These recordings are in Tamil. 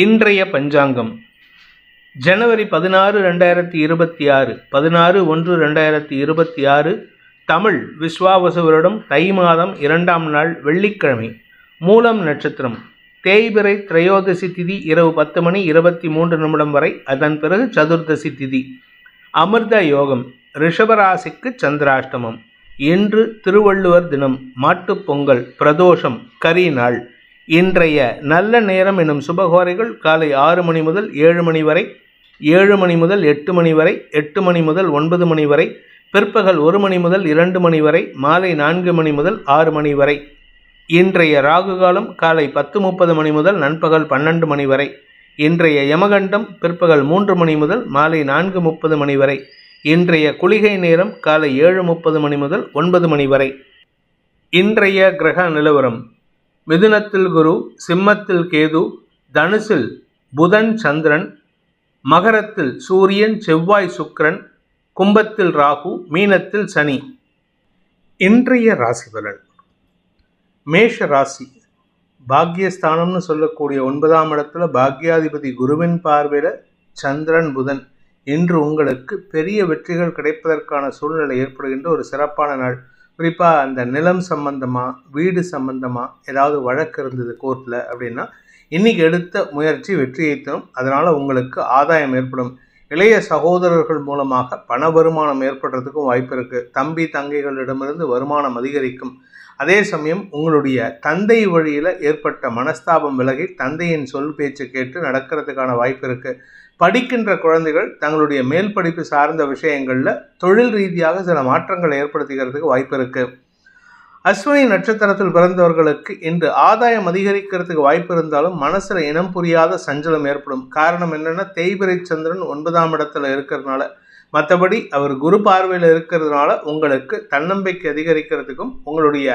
இன்றைய பஞ்சாங்கம். ஜனவரி பதினாறு ரெண்டாயிரத்தி இருபத்தி ஆறு. பதினாறு ஒன்று ரெண்டாயிரத்தி இருபத்தி ஆறு. தமிழ் விஸ்வாவசு வருடம் தை மாதம் இரண்டாம் நாள் வெள்ளிக்கிழமை. மூலம் நட்சத்திரம். தேய்பிறை திரையோதசி திதி இரவு பத்து மணி இருபத்தி மூன்று நிமிடம் வரை அதன் பிறகு சதுர்தசி திதி. அமிர்த யோகம். ரிஷபராசிக்கு சந்திராஷ்டமம். இன்று திருவள்ளுவர் தினம். மாட்டுப் பொங்கல். பிரதோஷம். கரி நாள். இன்றைய நல்ல நேரம் எனும் சுபகோரைகள் காலை ஆறு மணி முதல் ஏழு மணி வரை ஏழு மணி முதல் எட்டு மணி வரை எட்டு மணி முதல் ஒன்பது மணி வரை பிற்பகல் ஒரு மணி முதல் இரண்டு மணி வரை மாலை நான்கு மணி முதல் ஆறு மணி வரை. இன்றைய ராகு காலம் காலை பத்து முப்பது மணி முதல் நண்பகல் பன்னெண்டு மணி வரை. இன்றைய யமகண்டம் பிற்பகல் மூன்று மணி முதல் மாலை நான்கு முப்பது மணி வரை. இன்றைய குளிகை நேரம் காலை ஏழு முப்பது மணி முதல் ஒன்பது மணி வரை. இன்றைய கிரக நிலவரம். மிதுனத்தில் குரு சிம்மத்தில் கேது தனுசில் புதன் சந்திரன் மகரத்தில் சூரியன் செவ்வாய் சுக்கரன் கும்பத்தில் ராகு மீனத்தில் சனி. இன்றைய ராசி பலன். மேஷ ராசி. பாக்யஸ்தானம்னு சொல்லக்கூடிய ஒன்பதாம் இடத்துல பாக்யாதிபதி குருவின் பார்வையில் சந்திரன் புதன் இன்று உங்களுக்கு பெரிய வெற்றிகள் கிடைப்பதற்கான சூழ்நிலை ஏற்படுகின்ற ஒரு சிறப்பான நாள். குறிப்பாக அந்த நிலம் சம்பந்தமாக வீடு சம்பந்தமாக ஏதாவது வழக்கு இருந்தது கோர்ட்டில் அப்படின்னா இன்னைக்கு எடுத்த முயற்சி வெற்றியை தரும். அதனால் உங்களுக்கு ஆதாயம் ஏற்படும். இளைய சகோதரர்கள் மூலமாக பண வருமானம் ஏற்படுறதுக்கும் வாய்ப்பு இருக்குது தம்பி தங்கைகளிடமிருந்து வருமானம் அதிகரிக்கும். அதே சமயம் உங்களுடைய தந்தை வழியில் ஏற்பட்ட மனஸ்தாபம் விலகி தந்தையின் சொல் பேச்சு கேட்டு நடக்கிறதுக்கான வாய்ப்பு இருக்குது படிக்கின்ற குழந்தைகள் தங்களுடைய மேல் படிப்பு சார்ந்த விஷயங்களில் தொழில் ரீதியாக சில மாற்றங்களை ஏற்படுத்துகிறதுக்கு வாய்ப்பு இருக்குது அஸ்வினி நட்சத்திரத்தில் பிறந்தவர்களுக்கு இன்று ஆதாயம் அதிகரிக்கிறதுக்கு வாய்ப்பு இருந்தாலும் மனசில் இனம் புரியாத சஞ்சலம் ஏற்படும். காரணம் என்னென்னா தேய்பிரை சந்திரன் ஒன்பதாம் இடத்துல இருக்கிறதுனால மற்றபடி அவர் குரு பார்வையில் இருக்கிறதுனால உங்களுக்கு தன்னம்பிக்கை அதிகரிக்கிறதுக்கும் உங்களுடைய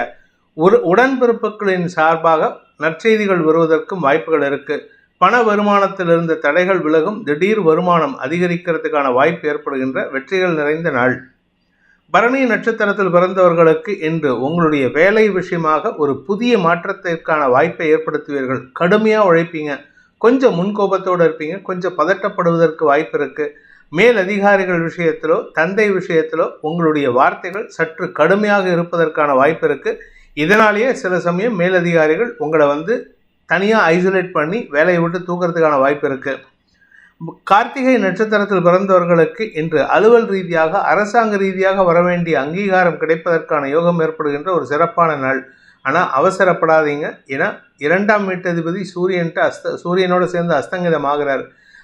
ஒரு உடன்பிறப்புகளின் சார்பாக நற்செய்திகள் வருவதற்கும் வாய்ப்புகள் இருக்குது பண வருமானத்தில் இருந்த தடைகள் விலகும் திடீர் வருமானம் அதிகரிக்கிறதுக்கான வாய்ப்பு ஏற்படுகின்ற வெற்றிகள் நிறைந்த நாள். பரணி நட்சத்திரத்தில் பிறந்தவர்களுக்கு இன்று உங்களுடைய வேலை விஷயமாக ஒரு புதிய மாற்றத்திற்கான வாய்ப்பை ஏற்படுத்துவீர்கள். கடுமையாக உழைப்பீங்க. கொஞ்சம் முன்கோபத்தோடு இருப்பீங்க. கொஞ்சம் பதட்டப்படுவதற்கு வாய்ப்பு இருக்குது மேல் அதிகாரிகள் விஷயத்திலோ தந்தை விஷயத்திலோ உங்களுடைய வார்த்தைகள் சற்று கடுமையாக இருப்பதற்கான வாய்ப்பு இருக்குது இதனாலேயே சில சமயம் மேலதிகாரிகள் உங்களை வந்து தனியாக ஐசோலேட் பண்ணி வேலையை விட்டு தூக்கிறதுக்கான வாய்ப்பு இருக்குது கார்த்திகை நட்சத்திரத்தில் பிறந்தவர்களுக்கு இன்று அலுவல் ரீதியாக அரசாங்க ரீதியாக வர வேண்டிய அங்கீகாரம் கிடைப்பதற்கான யோகம் ஏற்படுகின்ற ஒரு சிறப்பான நாள். ஆனால் அவசரப்படாதீங்க. ஏன்னா இரண்டாம் வீட்டதிபதி சூரியன்ட்டு அஸ்த சூரியனோடு சேர்ந்து அஸ்தங்கிதமாகிறார்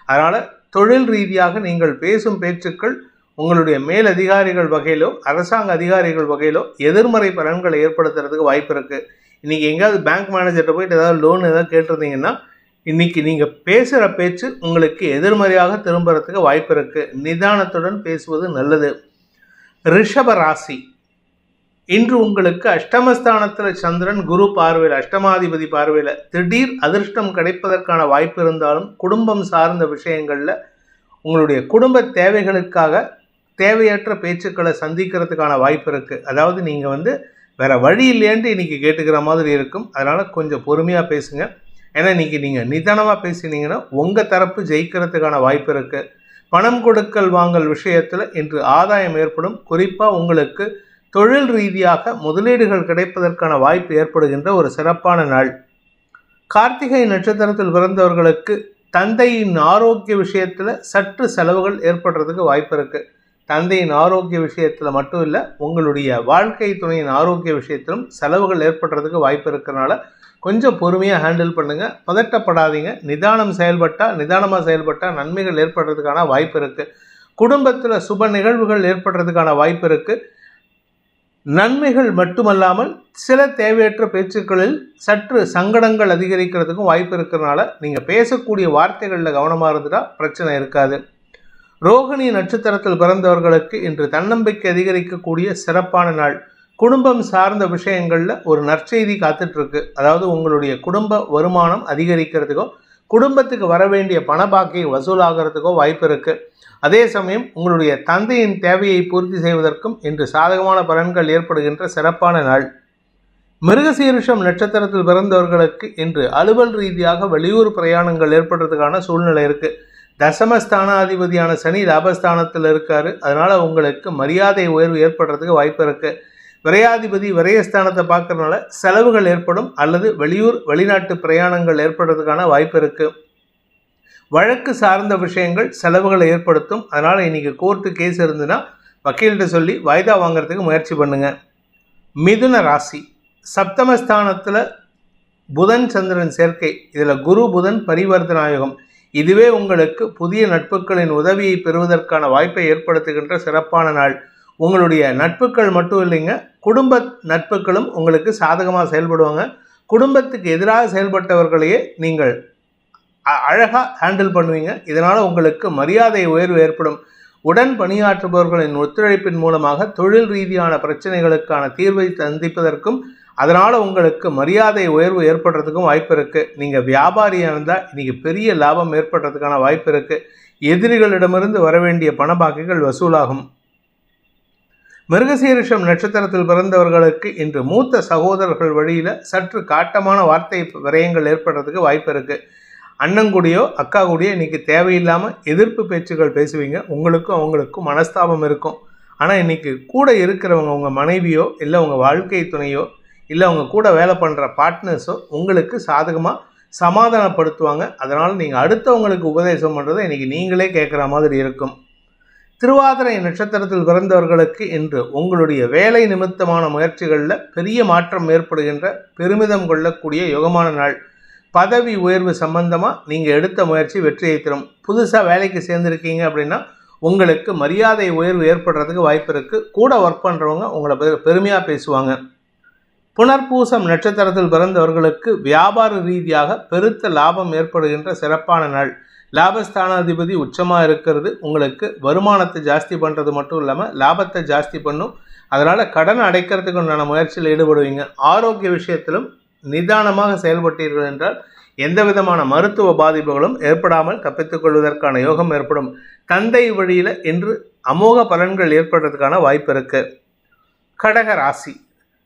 அதனால் தொழில் ரீதியாக நீங்கள் பேசும் பேச்சுக்கள் உங்களுடைய மேல் அதிகாரிகள் வகையிலோ அரசாங்க அதிகாரிகள் வகையிலோ எதிர்மறை பலன்களை ஏற்படுத்துறதுக்கு வாய்ப்பு இருக்குது இன்றைக்கி எங்கேயாவது பேங்க் மேனேஜர்கிட்ட போயிட்டு ஏதாவது லோன் ஏதாவது கேட்டிருந்தீங்கன்னா இன்றைக்கி நீங்கள் பேசுகிற பேச்சு உங்களுக்கு எதிர்மறையாக திரும்புறதுக்கு வாய்ப்பு இருக்குது நிதானத்துடன் பேசுவது நல்லது. ரிஷப ராசி. இன்று உங்களுக்கு அஷ்டமஸ்தானத்தில் சந்திரன் குரு பார்வையில் அஷ்டமாதிபதி பார்வையில் திடீர் அதிர்ஷ்டம் கிடைப்பதற்கான வாய்ப்பு இருந்தாலும் குடும்பம் சார்ந்த விஷயங்களில் உங்களுடைய குடும்ப தேவைகளுக்காக தேவையற்ற பேச்சுக்களை சந்திக்கிறதுக்கான வாய்ப்பு இருக்குது அதாவது நீங்கள் வந்து வேறு வழி இல்லையன்ட்டு இன்றைக்கி கேட்டுக்கிற மாதிரி இருக்கும். அதனால் கொஞ்சம் பொறுமையாக பேசுங்க. ஏன்னா இன்றைக்கி நீங்கள் நிதானமாக பேசினீங்கன்னா உங்கள் தரப்பு ஜெயிக்கிறதுக்கான வாய்ப்பு இருக்குது பணம் கொடுக்கல் வாங்கல் விஷயத்தில் இன்று ஆதாயம் ஏற்படும். குறிப்பாக உங்களுக்கு தொழில் ரீதியாக முதலீடுகள் கிடைப்பதற்கான வாய்ப்பு ஏற்படுகின்ற ஒரு சிறப்பான நாள். கார்த்திகை நட்சத்திரத்தில் பிறந்தவர்களுக்கு தந்தையின் ஆரோக்கிய விஷயத்தில் சற்று செலவுகள் ஏற்படுறதுக்கு வாய்ப்பு இருக்குது தந்தையின் ஆரோக்கிய விஷயத்தில் மட்டும் இல்லை உங்களுடைய வாழ்க்கை துணையின் ஆரோக்கிய விஷயத்திலும் செலவுகள் ஏற்படுறதுக்கு வாய்ப்பு இருக்கிறனால கொஞ்சம் பொறுமையாக ஹேண்டில் பண்ணுங்கள் பதட்டப்படாதீங்க. நிதானம் செயல்பட்டால் நிதானமாக செயல்பட்டால் நன்மைகள் ஏற்படுறதுக்கான வாய்ப்பு இருக்குது குடும்பத்தில் சுப நிகழ்வுகள் ஏற்படுறதுக்கான வாய்ப்பு இருக்குது நன்மைகள் மட்டுமல்லாமல் சில தேவையற்ற பேச்சுக்களில் சற்று சங்கடங்கள் அதிகரிக்கிறதுக்கும் வாய்ப்பு இருக்கிறனால நீங்கள் பேசக்கூடிய வார்த்தைகளில் கவனமாக இருந்துட்டால் பிரச்சனை இருக்காது. ரோகிணி நட்சத்திரத்தில் பிறந்தவர்களுக்கு இன்று தன்னம்பிக்கை அதிகரிக்கக்கூடிய சிறப்பான நாள். குடும்பம் சார்ந்த விஷயங்களில் ஒரு நற்செய்தி காத்துட்ருக்கு. அதாவது உங்களுடைய குடும்ப வருமானம் அதிகரிக்கிறதுக்கோ குடும்பத்துக்கு வர வேண்டிய பணபாக்கை வசூலாகிறதுக்கோ வாய்ப்பு இருக்குது அதே சமயம் உங்களுடைய தந்தையின் தேவையை பூர்த்தி செய்வதற்கும் இன்று சாதகமான பலன்கள் ஏற்படுகின்ற சிறப்பான நாள். மிருகசீரிஷம் நட்சத்திரத்தில் பிறந்தவர்களுக்கு இன்று அலுவல் ரீதியாக வெளியூர் பிரயாணங்கள் ஏற்படுறதுக்கான சூழ்நிலை இருக்குது தசமஸ்தானாதிபதியான சனி லாபஸ்தானத்தில் இருக்காரு. அதனால் உங்களுக்கு மரியாதை உயர்வு ஏற்படுறதுக்கு வாய்ப்பு இருக்கு. விரையாதிபதி விரயஸ்தானத்தை பார்க்கறதுனால செலவுகள் ஏற்படும் அல்லது வெளியூர் வெளிநாட்டு பிரயாணங்கள் ஏற்படுறதுக்கான வாய்ப்பு இருக்கு. வழக்கு சார்ந்த விஷயங்கள் செலவுகளை ஏற்படுத்தும். அதனால் இன்னைக்கு கோர்ட்டு கேஸ் இருந்துன்னா வக்கீல்கிட்ட சொல்லி வாய்தா வாங்குறதுக்கு முயற்சி பண்ணுங்க. மிதுன ராசி. சப்தமஸ்தானத்தில் புதன் சந்திரன் சேர்க்கை. இதில் குரு புதன் பரிவர்த்தனாயுகம் இதுவே உங்களுக்கு புதிய நட்புகளின் உதவியை பெறுவதற்கான வாய்ப்பை ஏற்படுத்துகின்ற சிறப்பான நாள். உங்களுடைய நட்புகள் மட்டும் இல்லைங்க குடும்ப நட்புகளும் உங்களுக்கு சாதகமாக செயல்படுவாங்க. குடும்பத்துக்கு எதிராக செயல்பட்டவர்களையே நீங்கள் அழகாக ஹேண்டில் பண்ணுவீங்க. இதனால் உங்களுக்கு மரியாதை உயர்வு ஏற்படும். உடன் பணியாற்றுபவர்களின் ஒத்துழைப்பின் மூலமாக தொழில் ரீதியான பிரச்சனைகளுக்கான தீர்வை சந்திப்பதற்கும் அதனால் உங்களுக்கு மரியாதை உயர்வு ஏற்படுறதுக்கும் வாய்ப்பு இருக்குது நீங்கள் வியாபாரியாக இருந்தால் இன்றைக்கி பெரிய லாபம் ஏற்படுறதுக்கான வாய்ப்பு இருக்குது எதிரிகளிடமிருந்து வர வேண்டிய பண வசூலாகும். மிருகசீரிஷம் நட்சத்திரத்தில் பிறந்தவர்களுக்கு இன்று மூத்த சகோதரர்கள் வழியில் சற்று காட்டமான வார்த்தை விரயங்கள் ஏற்படுறதுக்கு வாய்ப்பு இருக்குது அண்ணங்குடியோ அக்கா கூடியோ இன்றைக்கி தேவையில்லாமல் எதிர்ப்பு பேச்சுகள் பேசுவீங்க. உங்களுக்கும் அவங்களுக்கும் மனஸ்தாபம் இருக்கும். ஆனால் இன்றைக்கி கூட இருக்கிறவங்க உங்கள் மனைவியோ இல்லை உங்கள் வாழ்க்கை துணையோ இல்லை அவங்க கூட வேலை பண்ணுற பார்ட்னர்ஸோ உங்களுக்கு சாதகமாக சமாதானப்படுத்துவாங்க. அதனால் நீங்கள் அடுத்தவங்களுக்கு உபதேசம் பண்ணுறதை இன்றைக்கி நீங்களே கேட்குற மாதிரி இருக்கும். திருவாதிரை நட்சத்திரத்தில் பிறந்தவர்களுக்கு இன்று உங்களுடைய வேலை நிமித்தமான முயற்சிகளில் பெரிய மாற்றம் ஏற்படுகின்ற பெருமிதம் கொள்ளக்கூடிய யுகமான நாள். பதவி உயர்வு சம்பந்தமாக நீங்கள் எடுத்த முயற்சி வெற்றியை தரும். புதுசாக வேலைக்கு சேர்ந்துருக்கீங்க அப்படின்னா உங்களுக்கு மரியாதை உயர்வு ஏற்படுறதுக்கு வாய்ப்பு இருக்குது கூட ஒர்க் பண்ணுறவங்க உங்களை பெருமையாக பேசுவாங்க. புனர்பூசம் நட்சத்திரத்தில் பிறந்தவர்களுக்கு வியாபார ரீதியாக பெருத்த லாபம் ஏற்படுகின்ற சிறப்பான நாள். லாபஸ்தானாதிபதி உச்சமாக இருக்கிறது. உங்களுக்கு வருமானத்தை ஜாஸ்தி பண்ணுறது மட்டும் இல்லாமல் லாபத்தை ஜாஸ்தி பண்ணும். அதனால் கடன் அடைக்கிறதுக்கு உண்டான முயற்சியில் ஈடுபடுவீங்க. ஆரோக்கிய விஷயத்திலும் நிதானமாக செயல்பட்டீர்கள் என்றால் எந்த விதமான மருத்துவ பாதிப்புகளும் ஏற்படாமல் தப்பித்துக்கொள்வதற்கான யோகம் ஏற்படும். தந்தை வழியில் இன்று அமோக பலன்கள் ஏற்படுறதுக்கான வாய்ப்பு இருக்குது கடக ராசி.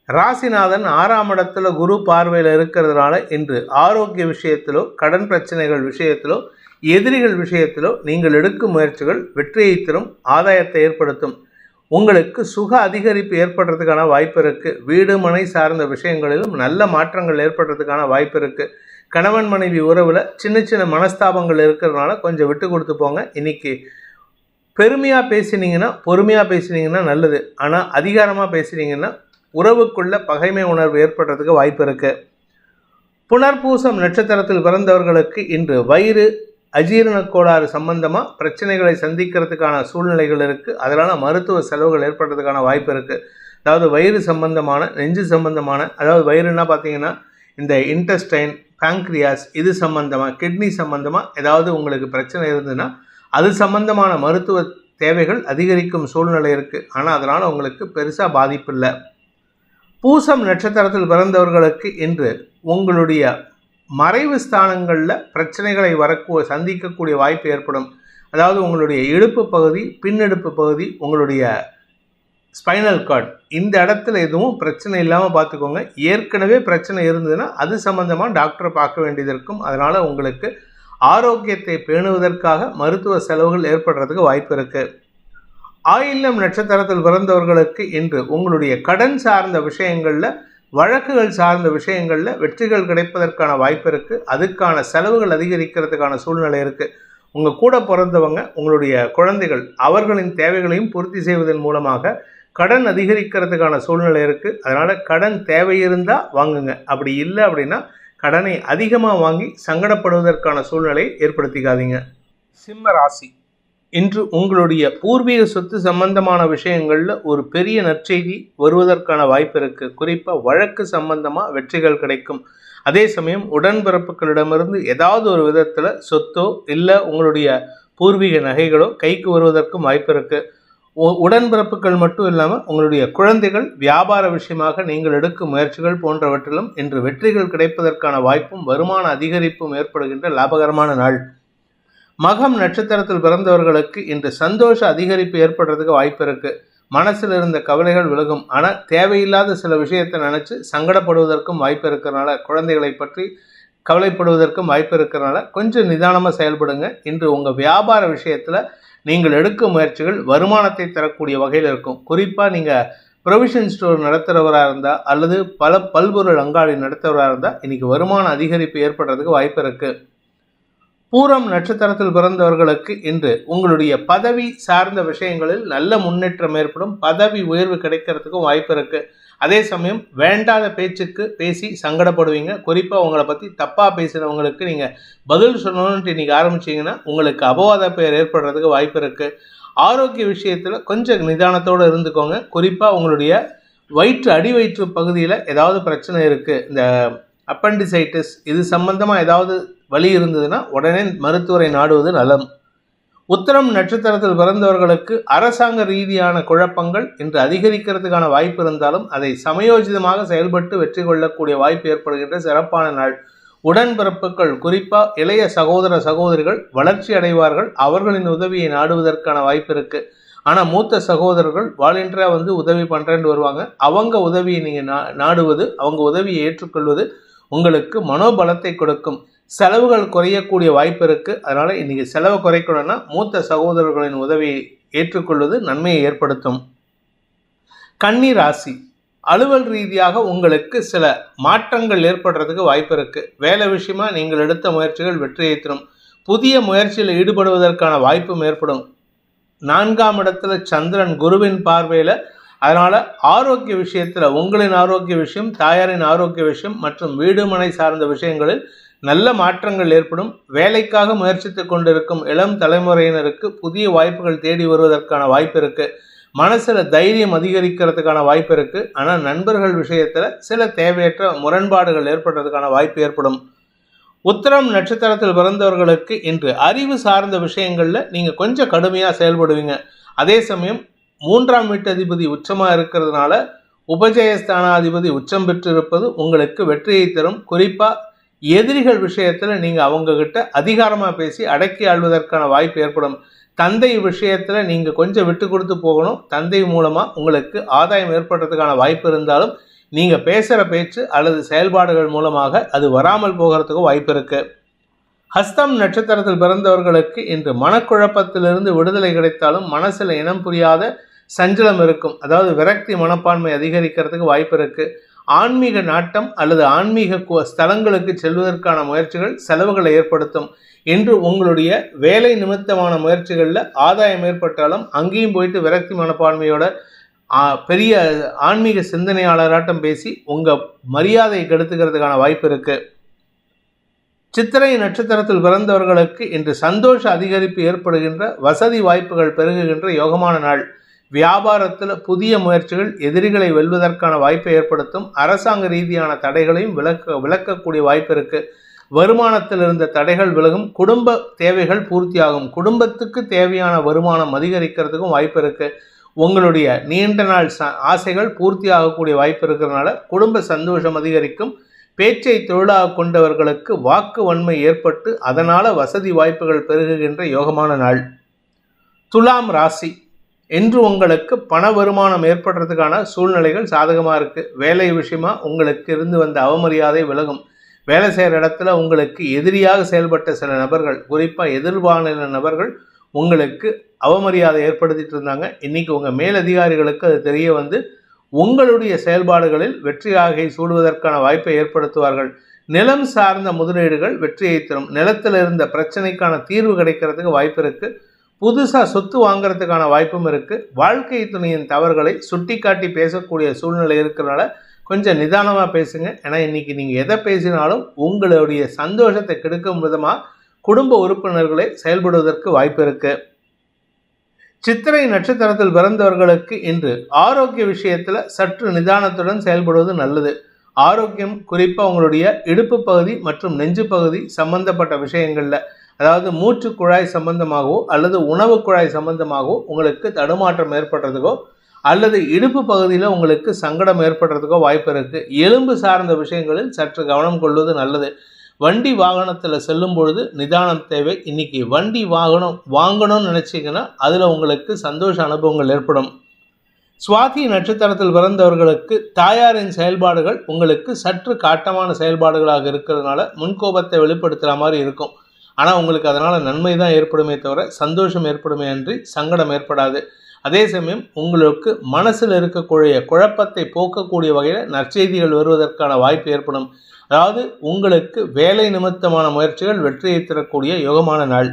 ராசிநாதன் ஆறாம் இடத்துல குரு பார்வையில் இருக்கிறதுனால இன்று ஆரோக்கிய விஷயத்திலோ கடன் பிரச்சனைகள் விஷயத்திலோ எதிரிகள் விஷயத்திலோ நீங்கள் எடுக்கும் முயற்சிகள் வெற்றியை தரும் ஆதாயத்தை ஏற்படுத்தும். உங்களுக்கு சுக அதிகரிப்பு ஏற்படுறதுக்கான வாய்ப்பு இருக்குது வீடு மனை சார்ந்த விஷயங்களிலும் நல்ல மாற்றங்கள் ஏற்படுறதுக்கான வாய்ப்பு இருக்குது கணவன் மனைவி உறவில் சின்ன சின்ன மனஸ்தாபங்கள் இருக்கிறதுனால கொஞ்சம் விட்டு கொடுத்து போங்க. இன்றைக்கி பெருமையாக பேசினீங்கன்னா பொறுமையாக பேசினீங்கன்னா நல்லது. ஆனால் அதிகாரமாக பேசினீங்கன்னா உறவுக்குள்ள பகைமை உணர்வு ஏற்படுறதுக்கு வாய்ப்பு இருக்குது புனர்பூசம் நட்சத்திரத்தில் பிறந்தவர்களுக்கு இன்று வயிறு அஜீரண கோளாறு சம்பந்தமாக பிரச்சனைகளை சந்திக்கிறதுக்கான சூழ்நிலைகள் இருக்குது அதனால் மருத்துவ செலவுகள் ஏற்படுறதுக்கான வாய்ப்பு இருக்குது அதாவது வயிறு சம்பந்தமான நெஞ்சு சம்பந்தமான அதாவது வயிறுனா பார்த்தீங்கன்னா இந்த இன்டெஸ்டைன் பேங்க்ரியாஸ் இது சம்பந்தமாக கிட்னி சம்பந்தமாக ஏதாவது உங்களுக்கு பிரச்சனை இருந்ததுன்னா அது சம்பந்தமான மருத்துவ தேவைகள் அதிகரிக்கும் சூழ்நிலை இருக்குது ஆனால் அதனால் உங்களுக்கு பெருசாக பாதிப்பு இல்லை. பூசம் நட்சத்திரத்தில் பிறந்தவர்களுக்கு இன்று உங்களுடைய மறைவு ஸ்தானங்களில் பிரச்சனைகளை வரக்கூ சந்திக்கக்கூடிய வாய்ப்பு ஏற்படும். அதாவது உங்களுடைய இடுப்பு பகுதி பின்னெடுப்பு பகுதி உங்களுடைய ஸ்பைனல் கார்டு. இந்த இடத்துல எதுவும் பிரச்சனை இல்லாமல் பார்த்துக்கோங்க ஏற்கனவே பிரச்சனை இருந்ததுன்னா அது சம்மந்தமாக டாக்டரை பார்க்க வேண்டியது இருக்கும். அதனால் உங்களுக்கு ஆரோக்கியத்தை பேணுவதற்காக மருத்துவ செலவுகள் ஏற்படுறதுக்கு வாய்ப்பு இருக்குது ஆயில்யம் நட்சத்திரத்தில் பிறந்தவர்களுக்கு இன்று உங்களுடைய கடன் சார்ந்த விஷயங்களில் வழக்குகள் சார்ந்த விஷயங்களில் வெற்றிகள் கிடைப்பதற்கான வாய்ப்பு இருக்குது அதுக்கான செலவுகள் அதிகரிக்கிறதுக்கான சூழ்நிலை இருக்குது உங்கள் கூட பிறந்தவங்க உங்களுடைய குழந்தைகள் அவர்களின் தேவைகளையும் பூர்த்தி செய்வதன் மூலமாக கடன் அதிகரிக்கிறதுக்கான சூழ்நிலை இருக்குது அதனால் கடன் தேவை இருந்தால் வாங்குங்க. அப்படி இல்லை அப்படின்னா கடனை அதிகமாக வாங்கி சங்கடப்படுவதற்கான சூழ்நிலையை ஏற்படுத்திக்காதீங்க. சிம்ம ராசி. இன்று உங்களுடைய பூர்வீக சொத்து சம்பந்தமான விஷயங்களில் ஒரு பெரிய நற்செய்தி வருவதற்கான வாய்ப்பு இருக்குது குறிப்பாக வழக்கு சம்பந்தமாக வெற்றிகள் கிடைக்கும். அதே சமயம் உடன்பிறப்புகளிடமிருந்து ஏதாவது ஒரு விதத்தில் சொத்தோ இல்லை உங்களுடைய பூர்வீக நகைகளோ கைக்கு வருவதற்கும் வாய்ப்பு இருக்குது உடன்பிறப்புகள் மட்டும் இல்லாமல் உங்களுடைய குழந்தைகள் வியாபார விஷயமாக நீங்கள் எடுக்கும் முயற்சிகள் போன்றவற்றிலும் இன்று வெற்றிகள் கிடைப்பதற்கான வாய்ப்பும் வருமான அதிகரிப்பும் ஏற்படுகின்ற லாபகரமான நாள். மகம் நட்சத்திரத்தில் பிறந்தவர்களுக்கு இன்று சந்தோஷ அதிகரிப்பு ஏற்படுறதுக்கு வாய்ப்பு இருக்கு. மனசில் இருந்த கவலைகள் விலகும். ஆனால் தேவையில்லாத சில விஷயத்தை நினச்சி சங்கடப்படுவதற்கும் வாய்ப்பு இருக்கிறனால குழந்தைகளை பற்றி கவலைப்படுவதற்கும் வாய்ப்பு இருக்கிறனால கொஞ்சம் நிதானமாக செயல்படுங்க. இன்று உங்கள் வியாபார விஷயத்தில் நீங்கள் எடுக்கும் முயற்சிகள் வருமானத்தை தரக்கூடிய வகையில் இருக்கும். குறிப்பாக நீங்கள் ப்ரொவிஷன் ஸ்டோர் நடத்துகிறவராக இருந்தால் அல்லது பல பல்பொருள் அங்காடி நடத்துகிறவராக இருந்தால் இன்றைக்கி வருமான அதிகரிப்பு ஏற்படுறதுக்கு வாய்ப்பு இருக்குது பூரம் நட்சத்திரத்தில் பிறந்தவர்களுக்கு இன்று உங்களுடைய பதவி சார்ந்த விஷயங்களில் நல்ல முன்னேற்றம் ஏற்படும். பதவி உயர்வு கிடைக்கிறதுக்கும் வாய்ப்பு இருக்கு. அதே சமயம் வேண்டாத பேச்சுக்கு பேசி சங்கடப்படுவீங்க. குறிப்பாக உங்களை பற்றி தப்பாக பேசினவங்களுக்கு நீங்கள் பதில் சொல்லணுன்ட்டு இன்றைக்கி ஆரம்பிச்சிங்கன்னா உங்களுக்கு அபவாத பெயர் ஏற்படுறதுக்கு வாய்ப்பு இருக்குது ஆரோக்கிய விஷயத்தில் கொஞ்சம் நிதானத்தோடு இருந்துக்கோங்க. குறிப்பாக உங்களுடைய வயிற்று அடி வயிற்று பகுதியில் ஏதாவது பிரச்சனை இருக்குது இந்த அப்பண்டிசைட்டிஸ் இது சம்பந்தமாக ஏதாவது வலி இருந்ததுன்னா உடனே மருத்துவரை நாடுவது நலம். உத்தரம் நட்சத்திரத்தில் பிறந்தவர்களுக்கு அரசாங்க ரீதியான குழப்பங்கள் இன்று அதிகரிக்கிறதுக்கான வாய்ப்பு இருந்தாலும் அதை சமயோஜிதமாக செயல்பட்டு வெற்றி கொள்ளக்கூடிய வாய்ப்பு ஏற்படுகின்ற சிறப்பான நாள். உடன்பிறப்புகள் குறிப்பாக இளைய சகோதர சகோதரிகள் வளர்ச்சி அடைவார்கள் அவர்களின் உதவியை நாடுவதற்கான வாய்ப்பு இருக்கு. ஆனால் மூத்த சகோதரர்கள் வாலண்டியராக வந்து உதவி பண்ணுறேன்னு வருவாங்க. அவங்க உதவியை நீங்கள் நா நாடுவது அவங்க உதவியை ஏற்றுக்கொள்வது உங்களுக்கு மனோபலத்தை கொடுக்கும். செலவுகள் குறையக்கூடிய வாய்ப்பு இருக்குது அதனால் இன்றைக்கி செலவை குறைக்கணும்னா மூத்த சகோதரர்களின் உதவியை ஏற்றுக்கொள்வது நன்மையை ஏற்படுத்தும். கன்னி ராசி. அலுவல் ரீதியாக உங்களுக்கு சில மாற்றங்கள் ஏற்படுறதுக்கு வாய்ப்பு இருக்குது வேலை விஷயமா நீங்கள் எடுத்த முயற்சிகள் வெற்றியை தரும். புதிய முயற்சியில் ஈடுபடுவதற்கான வாய்ப்பும் ஏற்படும். நான்காம் இடத்துல சந்திரன் குருவின் பார்வையில். அதனால் ஆரோக்கிய விஷயத்தில் உங்களின் ஆரோக்கிய விஷயம் தாயாரின் ஆரோக்கிய விஷயம் மற்றும் வீடுமனை சார்ந்த விஷயங்களில் நல்ல மாற்றங்கள் ஏற்படும். வேலைக்காக முயற்சித்து கொண்டிருக்கும் இளம் தலைமுறையினருக்கு புதிய வாய்ப்புகள் தேடி வருவதற்கான வாய்ப்பு இருக்குது மனசில் தைரியம் அதிகரிக்கிறதுக்கான வாய்ப்பு இருக்குது ஆனால் நண்பர்கள் விஷயத்தில் சில தேவையற்ற முரண்பாடுகள் ஏற்படுறதுக்கான வாய்ப்பு ஏற்படும். உத்தரம் நட்சத்திரத்தில் பிறந்தவர்களுக்கு இன்று அறிவு சார்ந்த விஷயங்களில் நீங்கள் கொஞ்சம் கடுமையாக செயல்படுவீங்க. அதே சமயம் மூன்றாம் வீட்டதிபதி உச்சமாக இருக்கிறதுனால உபஜயஸ்தானாதிபதி உச்சம் பெற்றிருப்பது உங்களுக்கு வெற்றியை தரும். குறிப்பாக எதிரிகள் விஷயத்தில் நீங்கள் அவங்கக்கிட்ட அதிகாரமாக பேசி அடக்கி ஆள்வதற்கான வாய்ப்பு ஏற்படும். தந்தை விஷயத்தில் நீங்கள் கொஞ்சம் விட்டு கொடுத்து போகணும். தந்தை மூலமாக உங்களுக்கு ஆதாயம் ஏற்படுறதுக்கான வாய்ப்பு இருந்தாலும் நீங்கள் பேசுகிற பேச்சு அல்லது செயல்பாடுகள் மூலமாக அது வராமல் போகிறதுக்கும் வாய்ப்பு இருக்குது ஹஸ்தம் நட்சத்திரத்தில் பிறந்தவர்களுக்கு இன்று மனக்குழப்பத்திலிருந்து விடுதலை கிடைத்தாலும் மனசில் இனம் புரியாத சஞ்சலம் இருக்கும். அதாவது விரக்தி மனப்பான்மை அதிகரிக்கிறதுக்கு வாய்ப்பு இருக்குது ஆன்மீக நாட்டம் அல்லது ஆன்மீக ஸ்தலங்களுக்கு செல்வதற்கான முயற்சிகள் செலவுகளை ஏற்படுத்தும். என்று உங்களுடைய வேலை நிமித்தமான முயற்சிகளில் ஆதாயம் ஏற்பட்டாலும் அங்கேயும் போயிட்டு விரக்தி மனப்பான்மையோட பெரிய ஆன்மீக சிந்தனையாளராட்டம் பேசி உங்கள் மரியாதையை கெடுத்துக்கிறதுக்கான வாய்ப்பு இருக்குது சித்திரை நட்சத்திரத்தில் பிறந்தவர்களுக்கு இன்று சந்தோஷ அதிகரிப்பு ஏற்படுகின்ற வசதி வாய்ப்புகள் பெருகுகின்ற யோகமான நாள். வியாபாரத்தில் புதிய முயற்சிகள் எதிரிகளை வெல்வதற்கான வாய்ப்பை ஏற்படுத்தும் அரசாங்க ரீதியான தடைகளையும் விளக்க விளக்கக்கூடிய வாய்ப்பு இருக்குது வருமானத்தில் இருந்த தடைகள் விலகும் குடும்ப தேவைகள் பூர்த்தியாகும். குடும்பத்துக்கு தேவையான வருமானம் அதிகரிக்கிறதுக்கும் வாய்ப்பு இருக்குது உங்களுடைய நீண்ட நாள் ச ஆசைகள் பூர்த்தியாகக்கூடிய வாய்ப்பு இருக்கிறதுனால குடும்ப சந்தோஷம் அதிகரிக்கும். பேச்சை தொழிலாக கொண்டவர்களுக்கு வாக்கு வன்மை ஏற்பட்டு அதனால் வசதி வாய்ப்புகள் பெருகுகின்ற யோகமான நாள். துலாம் ராசி. என்று உங்களுக்கு பண வருமானம் ஏற்படுறதுக்கான சூழ்நிலைகள் சாதகமாக இருக்குது வேலை விஷயமா உங்களுக்கு இருந்து வந்த அவமரியாதை விலகும். வேலை செய்கிற இடத்துல உங்களுக்கு எதிரியாக செயல்பட்ட சில நபர்கள் குறிப்பாக எதிர்பாலின நபர்கள் உங்களுக்கு அவமரியாதை ஏற்படுத்திட்டு இருந்தாங்க. இன்றைக்கி உங்கள் மேலதிகாரிகளுக்கு அது தெரிய வந்து உங்களுடைய செயல்பாடுகளில் வெற்றியாகை சூடுவதற்கான வாய்ப்பை ஏற்படுத்துவார்கள். நிலம் சார்ந்த முதலீடுகள் வெற்றியை தரும். நிலத்தில் இருந்த பிரச்சனைக்கான தீர்வு கிடைக்கிறதுக்கு வாய்ப்பு இருக்குது புதுசாக சொத்து வாங்குறதுக்கான வாய்ப்பும் இருக்குது வாழ்க்கை துணையின் தவறுகளை சுட்டி காட்டி பேசக்கூடிய சூழ்நிலை இருக்கிறனால கொஞ்சம் நிதானமாக பேசுங்க. ஏன்னா இன்றைக்கி நீங்கள் எதை பேசினாலும் உங்களுடைய சந்தோஷத்தை கெடுக்கும் விதமாக குடும்ப உறுப்பினர்களை செயல்படுவதற்கு வாய்ப்பு இருக்குது சித்திரை நட்சத்திரத்தில் பிறந்தவர்களுக்கு இன்று ஆரோக்கிய விஷயத்தில் சற்று நிதானத்துடன் செயல்படுவது நல்லது. ஆரோக்கியம் குறிப்பாக உங்களுடைய இடுப்பு பகுதி மற்றும் நெஞ்சு பகுதி சம்பந்தப்பட்ட விஷயங்களில் அதாவது மூச்சு குழாய் சம்பந்தமாகவோ அல்லது உணவு குழாய் சம்பந்தமாகவோ உங்களுக்கு தடுமாற்றம் ஏற்படுறதுக்கோ அல்லது இடுப்பு பகுதியில் உங்களுக்கு சங்கடம் ஏற்படுறதுக்கோ வாய்ப்பு இருக்குது எலும்பு சார்ந்த விஷயங்களில் சற்று கவனம் கொள்வது நல்லது. வண்டி வாகனத்தில் செல்லும் பொழுது நிதானம் தேவை. இன்றைக்கி வண்டி வாகனம் வாங்கணும்னு நினச்சிங்கன்னா அதில் உங்களுக்கு சந்தோஷ அனுபவங்கள் ஏற்படும். சுவாதி நட்சத்திரத்தில் பிறந்தவர்களுக்கு தாயாரின் செயல்பாடுகள் உங்களுக்கு சற்று காட்டமான செயல்பாடுகளாக இருக்கிறதுனால முன்கோபத்தை வெளிப்படுத்துகிற மாதிரி இருக்கும். ஆனால் உங்களுக்கு அதனால் நன்மை தான் ஏற்படுமே தவிர சந்தோஷம் ஏற்படுமே அன்றி சங்கடம் ஏற்படாது. அதே சமயம் உங்களுக்கு மனசில் இருக்கக்கூடிய குழப்பத்தை போக்கக்கூடிய வகையில் நற்செய்திகள் வருவதற்கான வாய்ப்பு ஏற்படும். அதாவது உங்களுக்கு வேலை நிமித்தமான முயற்சிகள் வெற்றியை தரக்கூடிய யோகமான நாள்.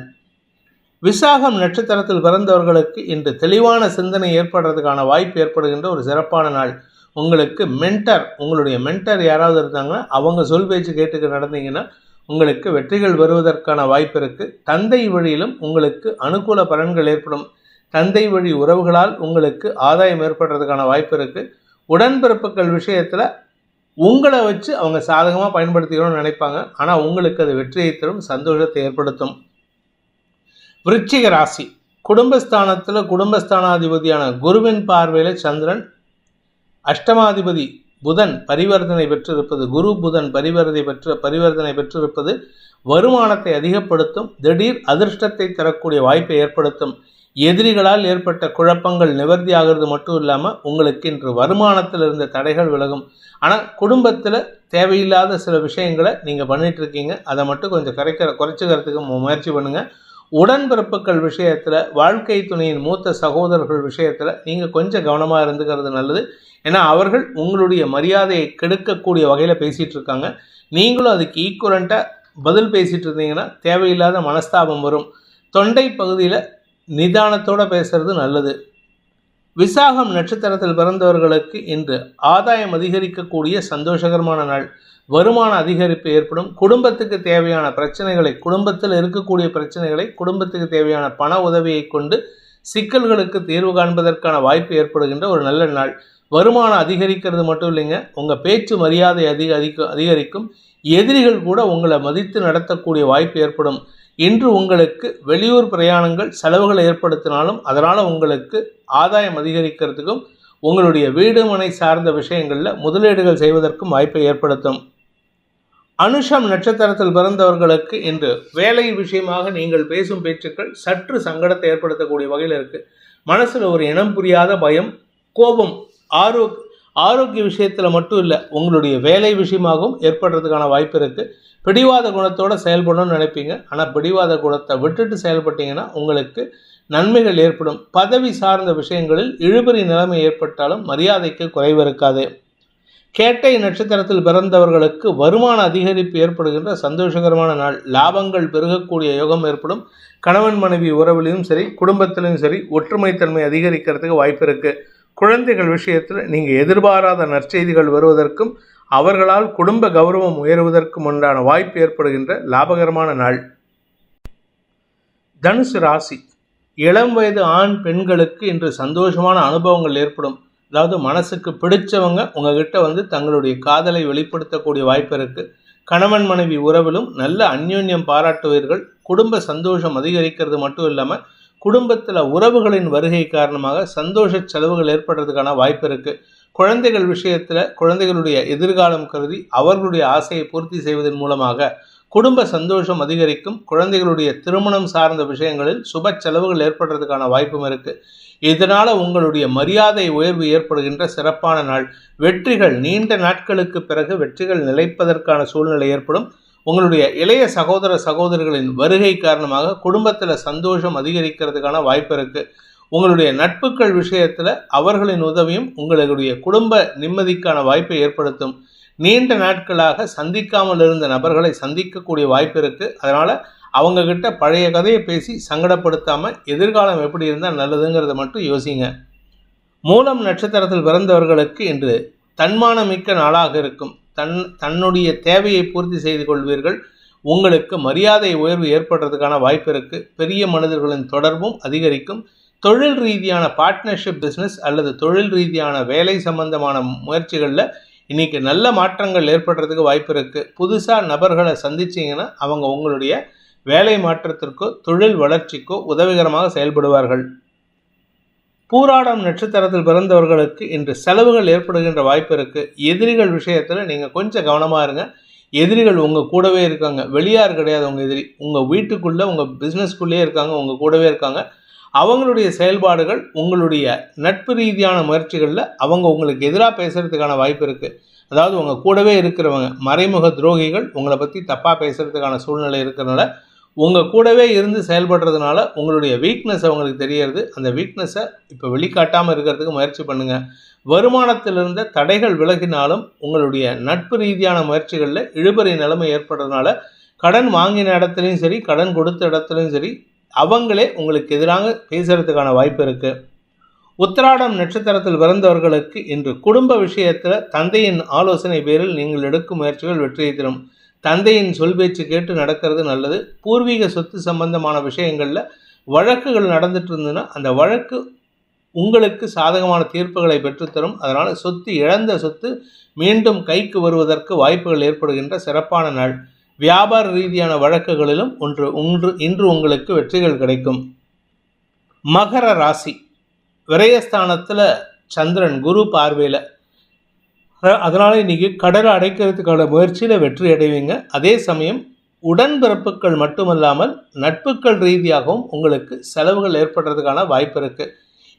விசாகம் நட்சத்திரத்தில் பிறந்தவர்களுக்கு இன்று தெளிவான சிந்தனை ஏற்படுறதுக்கான வாய்ப்பு ஏற்படுகின்ற ஒரு சிறப்பான நாள். உங்களுக்கு மென்டர் உங்களுடைய மென்டர் யாராவது இருந்தாங்கன்னா அவங்க சொல் பேச்சு கேட்டுக்க நடந்தீங்கன்னா உங்களுக்கு வெற்றிகள் வருவதற்கான வாய்ப்பு இருக்குது தந்தை வழியிலும் உங்களுக்கு அனுகூல பலன்கள் ஏற்படும். தந்தை வழி உறவுகளால் உங்களுக்கு ஆதாயம் ஏற்படுறதுக்கான வாய்ப்பு இருக்குது உடன்பிறப்புகள் விஷயத்தில் உங்களை வச்சு அவங்க சாதகமாக பயன்படுத்திக்கணும்னு நினைப்பாங்க. ஆனால் உங்களுக்கு அது வெற்றியை தரும் சந்தோஷத்தை ஏற்படுத்தும். விருச்சிக ராசி. குடும்பஸ்தானத்தில் குடும்பஸ்தானாதிபதியான குருவின் பார்வையில் சந்திரன் அஷ்டமாதிபதி புதன் பரிவர்த்தனை பெற்றிருப்பது குரு புதன் பரிவர்த்தனை பெற்று பரிவர்த்தனை பெற்றிருப்பது வருமானத்தை அதிகப்படுத்தும் திடீர் அதிர்ஷ்டத்தை தரக்கூடிய வாய்ப்பை ஏற்படுத்தும். எதிரிகளால் ஏற்பட்ட குழப்பங்கள் நிவர்த்தி ஆகிறது மட்டும் இல்லாமல் உங்களுக்கு இன்று வருமானத்தில் இருந்த தடைகள் விலகும். ஆனால் குடும்பத்தில் தேவையில்லாத சில விஷயங்களை நீங்கள் பண்ணிட்டு இருக்கீங்க அதை மட்டும் கொஞ்சம் கரைக்கிற குறைச்சிக்கிறதுக்கு முயற்சி பண்ணுங்கள் உடன்பிறப்புகள் விஷயத்தில் வாழ்க்கை துணையின் மூத்த சகோதரர்கள் விஷயத்தில் நீங்கள் கொஞ்சம் கவனமாக இருந்துக்கிறது நல்லது. ஏன்னா அவர்கள் உங்களுடைய மரியாதையை கெடுக்கக்கூடிய வகையில் பேசிகிட்டு இருக்காங்க நீங்களும் அதுக்கு ஈக்குவலண்ட்டாக பதில் பேசிகிட்டு இருந்தீங்கன்னா தேவையில்லாத மனஸ்தாபம் வரும். தொண்டை பகுதியில் நிதானத்தோடு பேசுறது நல்லது. விசாகம் நட்சத்திரத்தில் பிறந்தவர்களுக்கு இன்று ஆதாயம் அதிகரிக்கக்கூடிய சந்தோஷகரமான நாள். வருமான அதிகரிப்பு ஏற்படும். குடும்பத்துக்கு தேவையான பிரச்சனைகளை குடும்பத்தில் இருக்கக்கூடிய பிரச்சனைகளை குடும்பத்துக்கு தேவையான பண உதவியை கொண்டு சிக்கல்களுக்கு தீர்வு காண்பதற்கான வாய்ப்பு ஏற்படுகின்ற ஒரு நல்ல நாள். வருமானம் அதிகரிக்கிறது மட்டும் இல்லைங்க. உங்கள் பேச்சு மரியாதை அதிக அதிக அதிகரிக்கும். எதிரிகள் கூட உங்களை மதித்து நடத்தக்கூடிய வாய்ப்பு ஏற்படும். இன்று உங்களுக்கு வெளியூர் பிரயாணங்கள் செலவுகளை ஏற்படுத்தினாலும் அதனால் உங்களுக்கு ஆதாயம் அதிகரிக்கிறதுக்கும் உங்களுடைய வீடு மனை சார்ந்த விஷயங்களில் முதலீடுகள் செய்வதற்கும் வாய்ப்பை ஏற்படுத்தும். அனுஷம் நட்சத்திரத்தில் பிறந்தவர்களுக்கு இன்று வேலை விஷயமாக நீங்கள் பேசும் பேச்சுக்கள் சற்று சங்கடத்தை ஏற்படுத்தக்கூடிய வகையில் இருக்குது மனசில் ஒரு இனம் புரியாத பயம் கோபம் ஆரோக் ஆரோக்கிய விஷயத்தில் மட்டும் இல்லை உங்களுடைய வேலை விஷயமாகவும் ஏற்படுறதுக்கான வாய்ப்பு இருக்குது பிடிவாத குணத்தோடு செயல்படணும்னு நினைப்பீங்க. ஆனால் பிடிவாத குணத்தை விட்டுட்டு செயல்பட்டீங்கன்னா உங்களுக்கு நன்மைகள் ஏற்படும். பதவி சார்ந்த விஷயங்களில் இழுபறி நிலைமை ஏற்பட்டாலும் மரியாதைக்கு குறைவு இருக்காது. கேட்டை நட்சத்திரத்தில் பிறந்தவர்களுக்கு வருமான அதிகரிப்பு ஏற்படுகின்ற சந்தோஷகரமான நாள். லாபங்கள் பெருகக்கூடிய யோகம் ஏற்படும். கணவன் மனைவி உறவிலையும் சரி குடும்பத்திலையும் சரி ஒற்றுமைத்தன்மை அதிகரிக்கிறதுக்கு வாய்ப்பு இருக்குது குழந்தைகள் விஷயத்தில் நீங்கள் எதிர்பாராத நற்செய்திகள் வருவதற்கும் அவர்களால் குடும்ப கௌரவம் உயர்வதற்கும் உண்டான வாய்ப்பு ஏற்படுகின்ற லாபகரமான நாள். தனுசு ராசி. இளம் வயது ஆண் பெண்களுக்கு இன்று சந்தோஷமான அனுபவங்கள் ஏற்படும். அதாவது மனசுக்கு பிடிச்சவங்க உங்ககிட்ட வந்து தங்களுடைய காதலை வெளிப்படுத்தக்கூடிய வாய்ப்பு இருக்குது கணவன் மனைவி உறவிலும் நல்ல அந்யோன்யம் பாராட்டுவீர்கள். குடும்ப சந்தோஷம் அதிகரிக்கிறது மட்டும் இல்லாமல் குடும்பத்தில் உறவுகளின் வருகை காரணமாக சந்தோஷ செலவுகள் ஏற்படுறதுக்கான வாய்ப்பு இருக்குது குழந்தைகள் விஷயத்தில் குழந்தைகளுடைய எதிர்காலம் கருதி அவர்களுடைய ஆசையை பூர்த்தி செய்வதன் மூலமாக குடும்ப சந்தோஷம் அதிகரிக்கும். குழந்தைகளுடைய திருமணம் சார்ந்த விஷயங்களில் சுப செலவுகள் ஏற்படுறதுக்கான வாய்ப்பும் இருக்குது இதனால் உங்களுடைய மரியாதை உயர்வு ஏற்படுகின்ற சிறப்பான நாள். வெற்றிகள் நீண்ட நாட்களுக்கு பிறகு வெற்றிகள் நிலைப்பதற்கான சூழ்நிலை ஏற்படும். உங்களுடைய இளைய சகோதர சகோதரிகளின் வருகை காரணமாக குடும்பத்தில் சந்தோஷம் அதிகரிக்கிறதுக்கான வாய்ப்பு இருக்குது உங்களுடைய நட்புகள் விஷயத்தில் அவர்களின் உதவியும் உங்களுடைய குடும்ப நிம்மதிக்கான வாய்ப்பை ஏற்படுத்தும். நீண்ட நாட்களாக சந்திக்காமல் இருந்த நபர்களை சந்திக்கக்கூடிய வாய்ப்பு இருக்குது அதனால் அவங்கக்கிட்ட பழைய கதையை பேசி சங்கடப்படுத்தாமல் எதிர்காலம் எப்படி இருந்தால் நல்லதுங்கிறத மட்டும் யோசிங்க. மூலம் நட்சத்திரத்தில் பிறந்தவர்களுக்கு இன்று தன்மானமிக்க நாளாக இருக்கும். தன் தன்னுடைய தேவையை பூர்த்தி செய்து கொள்வீர்கள். உங்களுக்கு மரியாதை உயர்வு ஏற்படுறதுக்கான வாய்ப்பு இருக்குது பெரிய மனிதர்களின் தொடர்பும் அதிகரிக்கும். தொழில் ரீதியான பார்ட்னர்ஷிப் பிஸ்னஸ் அல்லது தொழில் ரீதியான வேலை சம்பந்தமான முயற்சிகளில் இன்றைக்கி நல்ல மாற்றங்கள் ஏற்படுறதுக்கு வாய்ப்பு இருக்குது புதுசாக நபர்களை சந்திச்சிங்கன்னா அவங்க உங்களுடைய வேலை மாற்றத்திற்கோ தொழில் வளர்ச்சிக்கோ உதவிகரமாக செயல்படுவார்கள். பூராடம் நட்சத்திரத்தில் பிறந்தவர்களுக்கு இன்று செலவுகள் ஏற்படுகின்ற வாய்ப்பு இருக்குது எதிரிகள் விஷயத்தில் நீங்கள் கொஞ்சம் கவனமாக இருங்க. எதிரிகள் உங்கள் கூடவே இருக்காங்க. வெளியார் கிடையாது உங்கள் எதிரி. உங்கள் வீட்டுக்குள்ளே உங்கள் பிஸ்னஸ்க்குள்ளேயே இருக்காங்க. உங்கள் கூடவே இருக்காங்க. அவங்களுடைய செயல்பாடுகள் உங்களுடைய நட்பு ரீதியான முயற்சிகளில் அவங்க உங்களுக்கு எதிராக பேசுகிறதுக்கான வாய்ப்பு இருக்குது அதாவது உங்கள் கூடவே இருக்கிறவங்க மறைமுக துரோகிகள் உங்களை பற்றி தப்பாக பேசுகிறதுக்கான சூழ்நிலை இருக்கிறனால உங்கள் கூடவே இருந்து செயல்படுறதுனால உங்களுடைய வீக்னஸ் அவங்களுக்கு தெரியறது. அந்த வீக்னஸை இப்போ வெளிக்காட்டாமல் இருக்கிறதுக்கு முயற்சி பண்ணுங்கள் வருமானத்திலிருந்த தடைகள் விலகினாலும் உங்களுடைய நட்பு ரீதியான முயற்சிகளில் இழுபறி நிலைமை ஏற்படுறதுனால கடன் வாங்கின இடத்துலையும் சரி கடன் கொடுத்த இடத்துலையும் சரி அவங்களே உங்களுக்கு எதிராக பேசுகிறதுக்கான வாய்ப்பு இருக்குது உத்திராடம் நட்சத்திரத்தில் பிறந்தவர்களுக்கு இன்று குடும்ப விஷயத்தில் தந்தையின் ஆலோசனை பேரில் நீங்கள் எடுக்கும் முயற்சிகள் வெற்றியை தரும். தந்தையின் சொல் பேச்சு கேட்டு நடக்கிறது நல்லது. பூர்வீக சொத்து சம்பந்தமான விஷயங்களில் வழக்குகள் நடந்துட்டு இருந்ததுன்னா அந்த வழக்கு உங்களுக்கு சாதகமான தீர்ப்புகளை பெற்றுத்தரும். அதனால் சொத்து இழந்த சொத்து மீண்டும் கைக்கு வருவதற்கு வாய்ப்புகள் ஏற்படுகின்ற சிறப்பான நாள். வியாபார ரீதியான வழக்குகளிலும் ஒன்று ஒன்று இன்று உங்களுக்கு வெற்றிகள் கிடைக்கும். மகர ராசி. விரயஸ்தானத்தில் சந்திரன் குரு பார்வையில் அதனால் இன்றைக்கி கடலை அடைக்கிறதுக்கான முயற்சியில் வெற்றி அடைவீங்க. அதே சமயம் உடன்பிறப்புகள் மட்டுமல்லாமல் நட்புகள் ரீதியாகவும் உங்களுக்கு செலவுகள் ஏற்படுறதுக்கான வாய்ப்பு இருக்குது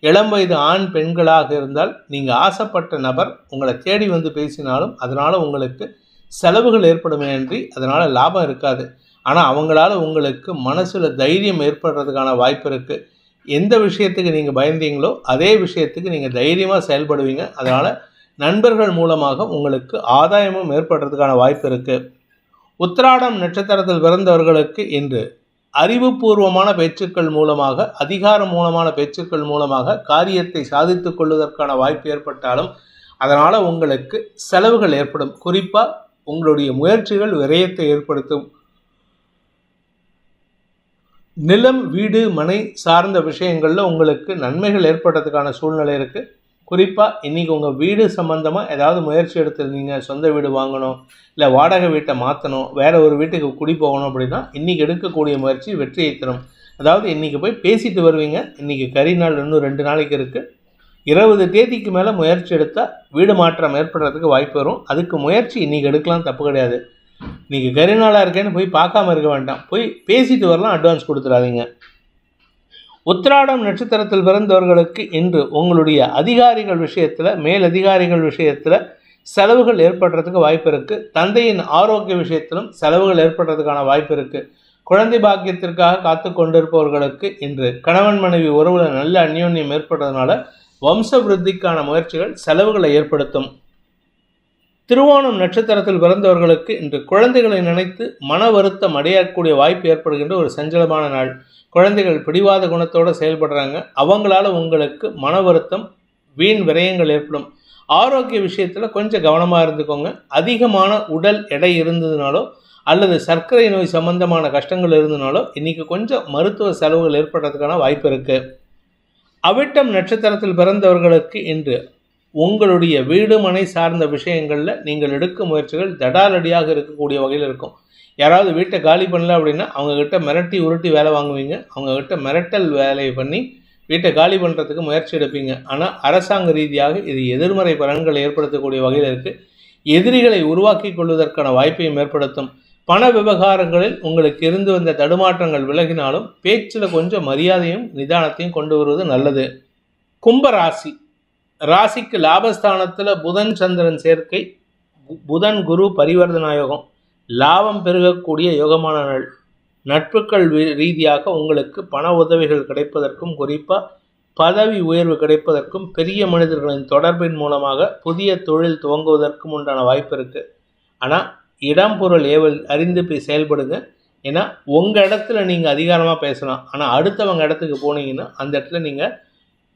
இளம் வயது ஆண் பெண்களாக இருந்தால் நீங்கள் ஆசைப்பட்ட நபர் உங்களை தேடி வந்து பேசினாலும் அதனால் உங்களுக்கு செலவுகள் ஏற்படுமே அன்றி அதனால் லாபம் இருக்காது. ஆனால் அவங்களால உங்களுக்கு மனசில் தைரியம் ஏற்படுறதுக்கான வாய்ப்பு இருக்குது எந்த விஷயத்துக்கு நீங்கள் பயந்தீங்களோ அதே விஷயத்துக்கு நீங்கள் தைரியமாக செயல்படுவீங்க. அதனால் நண்பர்கள் மூலமாக உங்களுக்கு ஆதாயமும் ஏற்படுறதுக்கான வாய்ப்பு இருக்குது உத்திராடம் நட்சத்திரத்தில் பிறந்தவர்களுக்கு இன்று அறிவுபூர்வமான பேச்சுக்கள் மூலமாக அதிகாரம் மூலமான பேச்சுக்கள் மூலமாக காரியத்தை சாதித்து கொள்வதற்கான வாய்ப்பு ஏற்பட்டாலும் அதனால் உங்களுக்கு செலவுகள் ஏற்படும். குறிப்பாக உங்களுடைய முயற்சிகள் விரயத்தை ஏற்படுத்தும். நிலம் வீடு மனை சார்ந்த விஷயங்களில் உங்களுக்கு நன்மைகள் ஏற்படுறதுக்கான சூழ்நிலை இருக்குது குறிப்பாக இன்றைக்கி உங்கள் வீடு சம்மந்தமாக ஏதாவது முயற்சி எடுத்திருந்தீங்க சொந்த வீடு வாங்கணும் இல்லை வாடகை வீட்டை மாற்றணும் வேறு ஒரு வீட்டுக்கு குடி போகணும் அப்படின்னா இன்றைக்கி எடுக்கக்கூடிய முயற்சி வெற்றியை தரும். அதாவது இன்றைக்கி போய் பேசிட்டு வருவீங்க. இன்றைக்கி கறி நாள் இன்னும் ரெண்டு நாளைக்கு இருக்குது இருபது தேதிக்கு மேலே முயற்சி எடுத்தால் வீடு மாற்றம் ஏற்படுறதுக்கு வாய்ப்பு வரும். அதுக்கு முயற்சி இன்றைக்கி எடுக்கலாம் தப்பு கிடையாது. இன்றைக்கி கறி நாளாக இருக்கேன்னு போய் பார்க்காம இருக்க வேண்டாம். போய் பேசிட்டு வரலாம் அட்வான்ஸ் கொடுத்துடாதீங்க. உத்திராடம் நட்சத்திரத்தில் பிறந்தவர்களுக்கு இன்று உங்களுடைய அதிகாரிகள் விஷயத்தில் மேல் அதிகாரிகள் விஷயத்தில் செலவுகள் ஏற்படுறதுக்கு வாய்ப்பு இருக்குது தந்தையின் ஆரோக்கிய விஷயத்திலும் செலவுகள் ஏற்படுறதுக்கான வாய்ப்பு இருக்குது குழந்தை பாக்கியத்திற்காக காத்து கொண்டிருப்பவர்களுக்கு இன்று கணவன் மனைவி உறவுல நல்ல அந்யோன்யம் ஏற்படுறதுனால வம்ச விருத்திக்கான முயற்சிகள் செலவுகளை ஏற்படுத்தும். திருவோணம் நட்சத்திரத்தில் பிறந்தவர்களுக்கு இன்று குழந்தைகளை நினைத்து மன வருத்தம் அடையக்கூடிய வாய்ப்பு ஏற்படுகின்ற ஒரு சஞ்சலமான நாள். குழந்தைகள் பிடிவாத குணத்தோடு செயல்படுறாங்க. அவங்களால உங்களுக்கு மன வருத்தம் வீண் விரயங்கள் ஏற்படும். ஆரோக்கிய விஷயத்தில் கொஞ்சம் கவனமாக இருந்துக்கோங்க. அதிகமான உடல் எடை இருந்ததுனாலோ அல்லது சர்க்கரை நோய் சம்பந்தமான கஷ்டங்கள் இருந்ததுனாலோ இன்றைக்கி கொஞ்சம் மருத்துவ செலவுகள் ஏற்படுறதுக்கான வாய்ப்பு இருக்குது அவிட்டம் நட்சத்திரத்தில் பிறந்தவர்களுக்கு இன்று உங்களுடைய வீடு மனை சார்ந்த விஷயங்களில் நீங்கள் எடுக்கும் முயற்சிகள் தடாலடியாக இருக்கக்கூடிய வகையில் இருக்கும். யாராவது வீட்டை காலி பண்ணல அப்படின்னா அவங்கக்கிட்ட மிரட்டி உருட்டி வேலை வாங்குவீங்க. அவங்கக்கிட்ட மிரட்டல் வேலையை பண்ணி வீட்டை காலி பண்ணுறதுக்கு முயற்சி எடுப்பீங்க. ஆனால் அரசாங்க ரீதியாக இது எதிர்மறை பலன்களை ஏற்படுத்தக்கூடிய வகையில் இருக்குது எதிரிகளை உருவாக்கி கொள்வதற்கான வாய்ப்பையும் ஏற்படுத்தும். பண விவகாரங்களில் உங்களுக்கு இருந்து வந்த தடுமாற்றங்கள் விலகினாலும் பேச்சில் கொஞ்சம் மரியாதையும் நிதானத்தையும் கொண்டு வருவது நல்லது. கும்பராசி. ராசிக்கு லாபஸ்தானத்தில் புதன் சந்திரன் சேர்க்கை புதன் குரு பரிவர்த்தனா யோகம். லாபம் பெருகக்கூடிய யோகமான நாள். நட்புகள் ரீதியாக உங்களுக்கு பண உதவிகள் கிடைப்பதற்கும் குறிப்பாக பதவி உயர்வு கிடைப்பதற்கும் பெரிய மனிதர்களின் தொடர்பின் மூலமாக புதிய தொழில் துவங்குவதற்கும் உண்டான வாய்ப்பு இருக்குது ஆனால் இடம் பொருள் ஏவல் அறிந்து போய் செயல்படுங்க. ஏன்னா உங்கள் இடத்துல நீங்கள் அதிகாரமாக பேசலாம். ஆனால் அடுத்தவங்க இடத்துக்கு போனீங்கன்னா அந்த இடத்துல நீங்கள்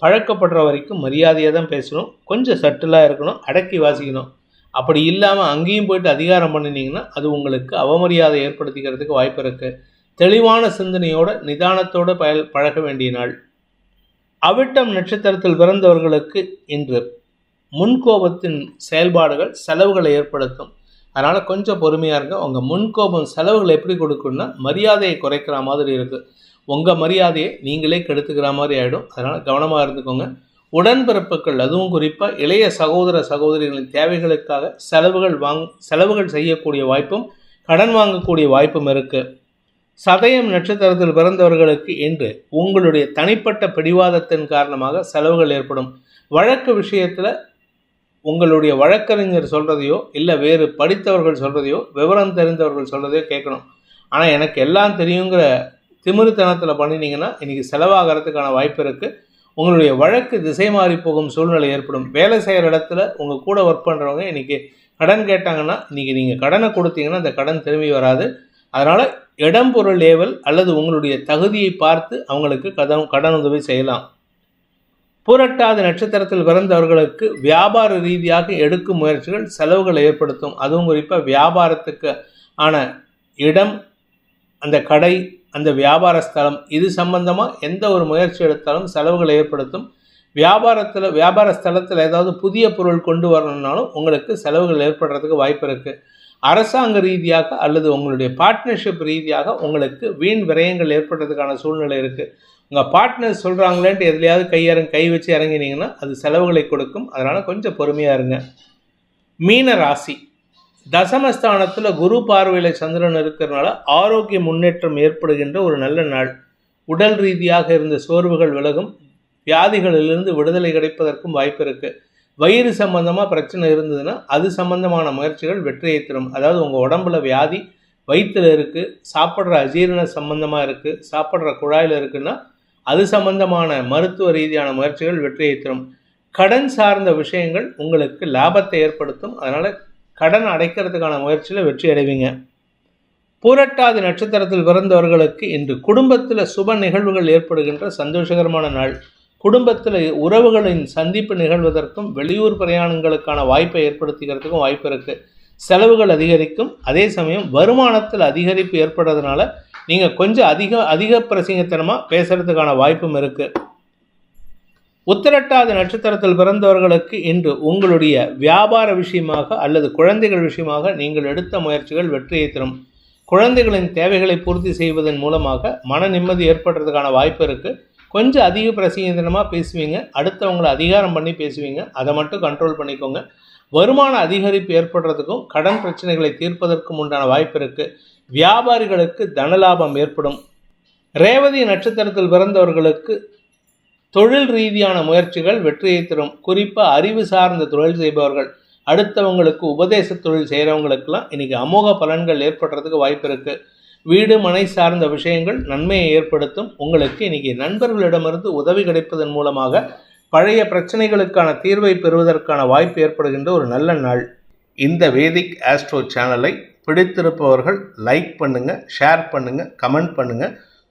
பழக்கப்படுற வரைக்கும் மரியாதையாக தான் பேசணும். கொஞ்சம் சட்டிலாக இருக்கணும் அடக்கி வாசிக்கணும். அப்படி இல்லாமல் அங்கேயும் போயிட்டு அதிகாரம் பண்ணினீங்கன்னா அது உங்களுக்கு அவமரியாதை ஏற்படுத்திக்கிறதுக்கு வாய்ப்பு இருக்குது தெளிவான சிந்தனையோட நிதானத்தோடு பய பழக வேண்டிய நாள். அவிட்டம் நட்சத்திரத்தில் பிறந்தவர்களுக்கு இன்று முன்கோபத்தின் செயல்பாடுகள் செலவுகளை ஏற்படுத்தும். அதனால் கொஞ்சம் பொறுமையாக இருங்க. உங்கள் முன்கோபம் செலவுகளை எப்படி கொடுக்குன்னா மரியாதையை குறைக்கிற மாதிரி இருக்குது உங்கள் மரியாதையை நீங்களே கெடுத்துக்கிற மாதிரி ஆகிடும் அதனால் கவனமாக இருந்துக்கோங்க. உடன்பிறப்புகள் அதுவும் குறிப்பாக இளைய சகோதர சகோதரிகளின் தேவைகளுக்காக செலவுகள் வாங் செலவுகள் செய்யக்கூடிய வாய்ப்பும் கடன் வாங்கக்கூடிய வாய்ப்பும் இருக்குது சதயம் நட்சத்திரத்தில் பிறந்தவர்களுக்கு இன்று உங்களுடைய தனிப்பட்ட பிடிவாதத்தின் காரணமாக செலவுகள் ஏற்படும். வழக்கு விஷயத்தில் உங்களுடைய வழக்கறிஞர் சொல்கிறதையோ இல்லை வேறு படித்தவர்கள் சொல்கிறதையோ விவரம் தெரிந்தவர்கள் சொல்கிறதையோ கேட்கணும். ஆனால் எனக்கு எல்லாம் தெரியுங்கிற திமிருத்தனத்தில் பண்ணினீங்கன்னா இன்றைக்கி செலவாகிறதுக்கான வாய்ப்பு இருக்குது உங்களுடைய வழக்கு திசை மாறி போகும் சூழ்நிலை ஏற்படும். வேலை செய்கிற இடத்துல உங்கள் கூட ஒர்க் பண்ணுறவங்க இன்றைக்கி கடன் கேட்டாங்கன்னா இன்றைக்கி நீங்கள் கடனை கொடுத்தீங்கன்னா அந்த கடன் திரும்பி வராது. அதனால் இடம் பொருள் லேவல் அல்லது உங்களுடைய தகுதியை பார்த்து அவங்களுக்கு கடன் கடன் உதவி செய்யலாம். புரட்டாத நட்சத்திரத்தில் பிறந்தவர்களுக்கு வியாபார ரீதியாக எடுக்கும் முயற்சிகள் செலவுகளை ஏற்படுத்தும். அதுவும் குறிப்பாக வியாபாரத்துக்கு ஆன இடம் அந்த கடை அந்த வியாபார ஸ்தலம் இது சம்பந்தமாக எந்த ஒரு முயற்சி எடுத்தாலும் செலவுகளை ஏற்படுத்தும். வியாபாரத்தில் வியாபார ஸ்தலத்தில் ஏதாவது புதிய பொருள் கொண்டு வரணுன்னாலும் உங்களுக்கு செலவுகள் ஏற்படுறதுக்கு வாய்ப்பு இருக்குது அரசாங்க ரீதியாக அல்லது உங்களுடைய பார்ட்னர்ஷிப் ரீதியாக உங்களுக்கு வீண் விரயங்கள் ஏற்படுறதுக்கான சூழ்நிலை இருக்குது உங்கள் பார்ட்னர் சொல்கிறாங்களேன்ட்டு எதுலையாவது கையறங்க கை வச்சு இறங்கினீங்கன்னா அது செலவுகளை கொடுக்கும். அதனால் கொஞ்சம் பொறுமையாக இருங்க. மீன ராசி. தசமஸ்தானத்தில் குரு பார்வையில் சந்திரன் இருக்கிறனால ஆரோக்கிய முன்னேற்றம் ஏற்படுகின்ற ஒரு நல்ல நாள். உடல் ரீதியாக இருந்த சோர்வுகள் விலகும். வியாதிகளிலிருந்து விடுதலை கிடைப்பதற்கும் வாய்ப்பு இருக்குது வயிறு சம்பந்தமாக பிரச்சனை இருந்ததுன்னா அது சம்பந்தமான முயற்சிகள் வெற்றியை தரும். அதாவது உங்கள் உடம்புல வியாதி வயிற்றில் இருக்குது சாப்பிட்ற அஜீரண சம்பந்தமாக இருக்குது சாப்பிட்ற குழாயில் இருக்குன்னா அது சம்பந்தமான மருத்துவ ரீதியான முயற்சிகள் வெற்றியை தரும். கடன் சார்ந்த விஷயங்கள் உங்களுக்கு லாபத்தை ஏற்படுத்தும். அதனால் கடன் அடைக்கிறதுக்கான முயற்சியில் வெற்றி அடைவீங்க. பூரட்டாதி நட்சத்திரத்தில் பிறந்தவர்களுக்கு இன்று குடும்பத்தில் சுப நிகழ்வுகள் ஏற்படுகின்ற சந்தோஷகரமான நாள். குடும்பத்தில் உறவுகளின் சந்திப்பு நிகழ்வதற்கும் வெளியூர் பிரயாணங்களுக்கான வாய்ப்பை ஏற்படுத்திக்கிறதுக்கும் வாய்ப்பு இருக்குது செலவுகள் அதிகரிக்கும். அதே சமயம் வருமானத்தில் அதிகரிப்பு ஏற்படுறதுனால நீங்கள் கொஞ்சம் அதிக அதிக பிரசிங்கத்தனமாக பேசுகிறதுக்கான வாய்ப்பும் இருக்குது உத்திரட்டாதி நட்சத்திரத்தில் பிறந்தவர்களுக்கு இன்று உங்களுடைய வியாபார விஷயமாக அல்லது குழந்தைகள் விஷயமாக நீங்கள் எடுத்த முயற்சிகள் வெற்றியை தரும். குழந்தைகளின் தேவைகளை பூர்த்தி செய்வதன் மூலமாக மன நிம்மதி ஏற்படுறதுக்கான வாய்ப்பு இருக்குது கொஞ்சம் அதிக பிரசீதனமாக பேசுவீங்க. அடுத்தவங்களை அதிகாரம் பண்ணி பேசுவீங்க. அதை மட்டும் கண்ட்ரோல் பண்ணிக்கோங்க. வருமான அதிகரிப்பு ஏற்படுறதுக்கும் கடன் பிரச்சனைகளை தீர்ப்பதற்கும் உண்டான வாய்ப்பு இருக்குது வியாபாரிகளுக்கு தனலாபம் ஏற்படும். ரேவதி நட்சத்திரத்தில் பிறந்தவர்களுக்கு தொழில் ரீதியான முயற்சிகள் வெற்றியை தரும். குறிப்பாக அறிவு சார்ந்த தொழில் செய்பவர்கள் அடுத்தவங்களுக்கு உபதேச தொழில் செய்கிறவங்களுக்கெல்லாம் இன்றைக்கி அமோக பலன்கள் ஏற்படுறதுக்கு வாய்ப்பு இருக்குது வீடு மனை சார்ந்த விஷயங்கள் நன்மையை ஏற்படுத்தும். உங்களுக்கு இன்றைக்கி நண்பர்களிடமிருந்து உதவி கிடைப்பதன் மூலமாக பழைய பிரச்சனைகளுக்கான தீர்வை பெறுவதற்கான வாய்ப்பு ஏற்படுகின்ற ஒரு நல்ல நாள். இந்த வேதிக் ஆஸ்ட்ரோ சேனலை பிடித்திருப்பவர்கள் லைக் பண்ணுங்கள் ஷேர் பண்ணுங்கள் கமெண்ட் பண்ணுங்கள்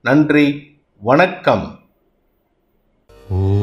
நன்றி வணக்கம். ஓ.